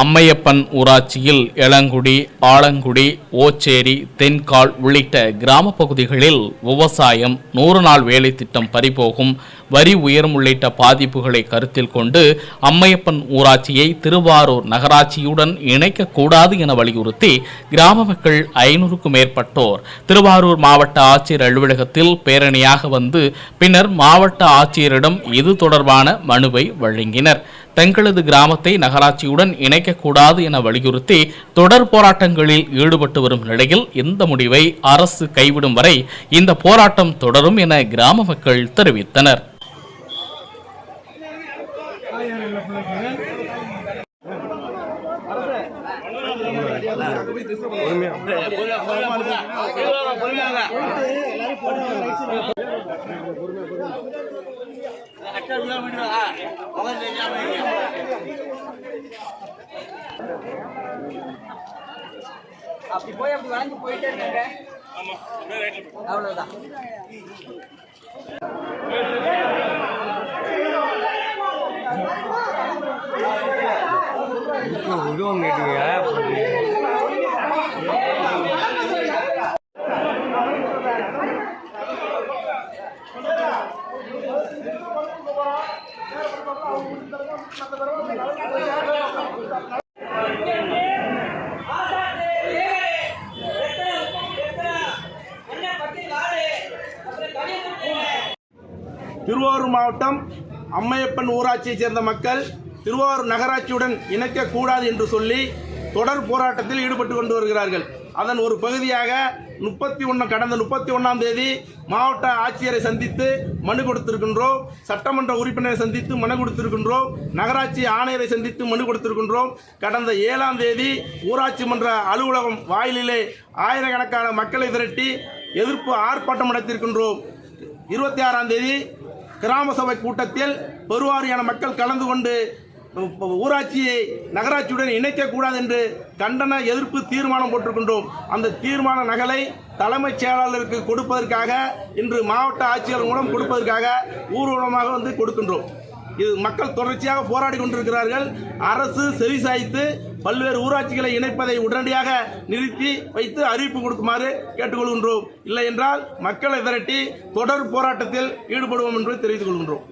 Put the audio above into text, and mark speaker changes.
Speaker 1: அம்மையப்பன் ஊராட்சியில் எளங்குடி ஆலங்குடி ஓச்சேரி தென்கால் உள்ளிட்ட கிராம பகுதிகளில் விவசாயம் நூறு நாள் வேலை திட்டம் பறிபோகும். வரி உயரம் உள்ளிட்ட பாதிப்புகளை கருத்தில் கொண்டு அம்மையப்பன் ஊராட்சியை திருவாரூர் நகராட்சியுடன் இணைக்கக்கூடாது என வலியுறுத்தி கிராம மக்கள் ஐநூறுக்கும் மேற்பட்டோர் திருவாரூர் மாவட்ட ஆட்சியர் அலுவலகத்தில் பேரணியாக வந்து பின்னர் மாவட்ட ஆட்சியரிடம் இது தொடர்பான மனுவை வழங்கினர். தங்களது கிராமத்தை நகராட்சியுடன் இணைக்கக்கூடாது என வலியுறுத்தி தொடர் போராட்டங்களில் ஈடுபட்டு வரும் நிலையில் இந்த முடிவை அரசு கைவிடும் வரை இந்த போராட்டம் தொடரும் என கிராம மக்கள் தெரிவித்தனர்.
Speaker 2: அப்படி போய் அப்படி வளைஞ்சு போயிட்டே இருக்காங்க அவ்வளவுதான்.
Speaker 3: உருவம் கேட்டீங்க
Speaker 4: திருவாரூர் மாவட்டம் அம்மையப்பன் ஊராட்சியைச் சேர்ந்த மக்கள் திருவாரூர் நகராட்சியுடன் இணைக்கக்கூடாது என்று சொல்லி தொடர் போராட்டத்தில் ஈடுபட்டு கொண்டு வருகிறார்கள். அதன் ஒரு பகுதியாக முப்பத்தி ஒன்று கடந்த முப்பத்தி ஒன்றாம் தேதி மாவட்ட ஆட்சியரை சந்தித்து மனு கொடுத்திருக்கின்றோம். சட்டமன்ற உறுப்பினரை சந்தித்து மனு கொடுத்திருக்கின்றோம். நகராட்சி ஆணையரை சந்தித்து மனு கொடுத்திருக்கின்றோம். கடந்த ஏழாம் தேதி ஊராட்சி மன்ற அலுவலகம் வாயிலிலே ஆயிரக்கணக்கான மக்களை திரட்டி எதிர்ப்பு ஆர்ப்பாட்டம் நடத்தியிருக்கின்றோம். இருபத்தி ஆறாம் தேதி கிராம சபை கூட்டத்தில் பெருவாரியான மக்கள் கலந்து கொண்டு ஊராட்சியை நகராட்சியுடன் இணைக்கக்கூடாது என்று கண்டன எதிர்ப்பு தீர்மானம் போட்டிருக்கின்றோம். அந்த தீர்மான நகலை தலைமைச் செயலாளருக்கு கொடுப்பதற்காக இன்று மாவட்ட ஆட்சியர் மூலம் கொடுப்பதற்காக ஊர்வலமாக வந்து கொடுக்கின்றோம். இது மக்கள் தொடர்ச்சியாக போராடி கொண்டிருக்கிறார்கள். அரசு செவிசாய்த்து பல்வேறு ஊராட்சிகளை இணைப்பதை உடனடியாக நிறுத்தி வைத்து அறிவிப்பு கொடுக்குமாறு கேட்டுக்கொள்கின்றோம். இல்லை என்றால் மக்களை விரட்டி தொடர் போராட்டத்தில் ஈடுபடுவோம் என்று தெரிவித்துக் கொள்கின்றோம்.